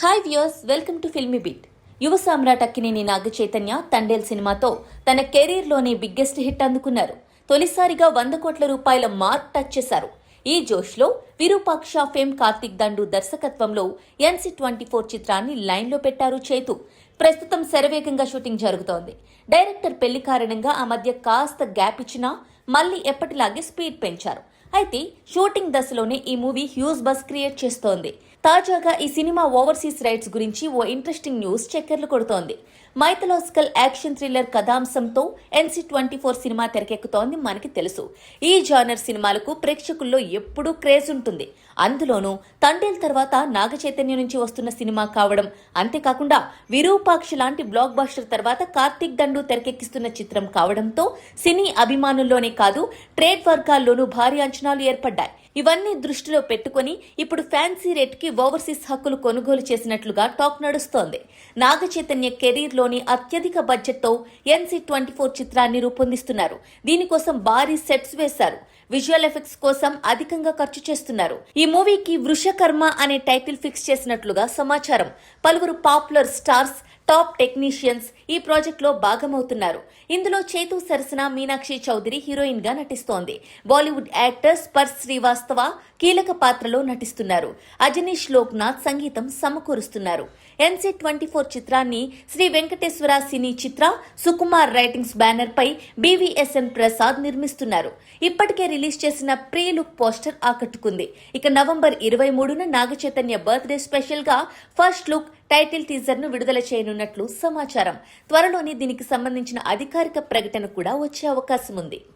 Hi viewers welcome to Filmi beat Yuva Samrat Akkineni Naga Chaitanya Thandel సినిమాతో తన కెరీర్లోనే biggest hit అందుకున్నారు. తొలిసారిగా వంద కోట్ల రూపాయల మార్క్ టచ్ చేశారు. ఈ జోష్లో విరూపాక్ష ఫేమ్ కార్తిక్ దండు దర్శకత్వంలో ఎన్సీ ట్వంటీ ఫోర్ చిత్రాన్ని లైన్లో పెట్టారు చేతు. ప్రస్తుతం శరవేగంగా షూటింగ్ జరుగుతోంది. డైరెక్టర్ పెళ్ళి కారణంగా ఆ మధ్య కాస్త గ్యాప్ ఇచ్చినా మళ్ళీ ఎప్పటిలాగే స్పీడ్ పెంచారు. అయితే షూటింగ్ దశలోనే ఈ మూవీ హ్యూజ్ బస్ క్రియేట్ చేస్తోంది. తాజాగా ఈ సినిమా ఓవర్సీస్ రైట్స్ గురించి ఓ ఇంట్రెస్టింగ్ న్యూస్ చక్కర్లు కొడుతోంది. మైథలాజికల్ యాక్షన్ థ్రిల్లర్ కథాంశంతో ఎన్సీ ట్వంటీ ఫోర్ సినిమా తెరకెక్కుతోంది మనకి తెలుసు. ఈ జానర్ సినిమాలకు ప్రేక్షకుల్లో ఎప్పుడూ క్రేజ్ ఉంటుంది. అందులోనూ తండ్రిల తర్వాత నాగ చైతన్య నుంచి వస్తున్న సినిమా కావడం. అంతేకాకుండా విరూపాక్ష లాంటి బ్లాక్ బాస్టర్ తర్వాత కార్తిక్ దండు తెరకెక్కిస్తున్న చిత్రం కావడంతో సినీ అభిమానుల్లోనే కాదు ట్రేడ్ వర్గాల్లోనూ భారీ లక్షణాలు ఏర్పడ్డాయి. ఇవన్నీ దృష్టిలో పెట్టుకుని ఇప్పుడు ఫ్యాన్సీ రేట్కి ఓవర్సీస్ హక్కులు కొనుగోలు చేసినట్లుగా టాక్ నడుస్తోంది. నాగ చైతన్య కెరీర్లోని అత్యధిక బడ్జెట్తో ఎన్సీ ట్వంటీ ఫోర్ చిత్రాన్ని రూపొందిస్తున్నారు. దీనికోసం భారీ సెట్స్ వేశారు. విజువల్ ఎఫెక్ట్స్ కోసం అధికంగా ఖర్చు చేస్తున్నారు. ఈ మూవీకి వృషకర్మ అనే టైటిల్ ఫిక్స్ చేసినట్లుగా సమాచారం. పలువురు పాపులర్ స్టార్స్ టాప్ టెక్నీషియన్స్ ఈ ప్రాజెక్ట్లో భాగమవుతున్నారు. ఇందులో చేతు సరసన మీనాక్షి చౌదరి హీరోయిన్గా నటిస్తోంది. బాలీవుడ్ యాక్టర్ స్పర్శ్ శ్రీవాస్తవ కీలక పాత్రలో నటిస్తున్నారు. అజనీష్ లోక్నాథ్ సంగీతం సమకూరుస్తున్నారు. ఎన్సీ ట్వంటీ ఫోర్ చిత్రాన్ని శ్రీ వెంకటేశ్వర సినీ చిత్ర సుకుమార్ రైటింగ్స్ బ్యానర్ పై బీవీఎస్ఎన్ ప్రసాద్ నిర్మిస్తున్నారు. ఇప్పటికే రిలీజ్ చేసిన ప్రీ లుక్ పోస్టర్ ఆకట్టుకుంది. ఇక నవంబర్ ఇరవై మూడున నాగ చైతన్య బర్త్డే స్పెషల్గా ఫస్ట్ లుక్ టైటిల్ టీజర్ను విడుదల చేయనున్నట్లు సమాచారం. త్వరలోనే దీనికి సంబంధించిన అధికారిక ప్రకటన కూడా వచ్చే అవకాశం ఉంది.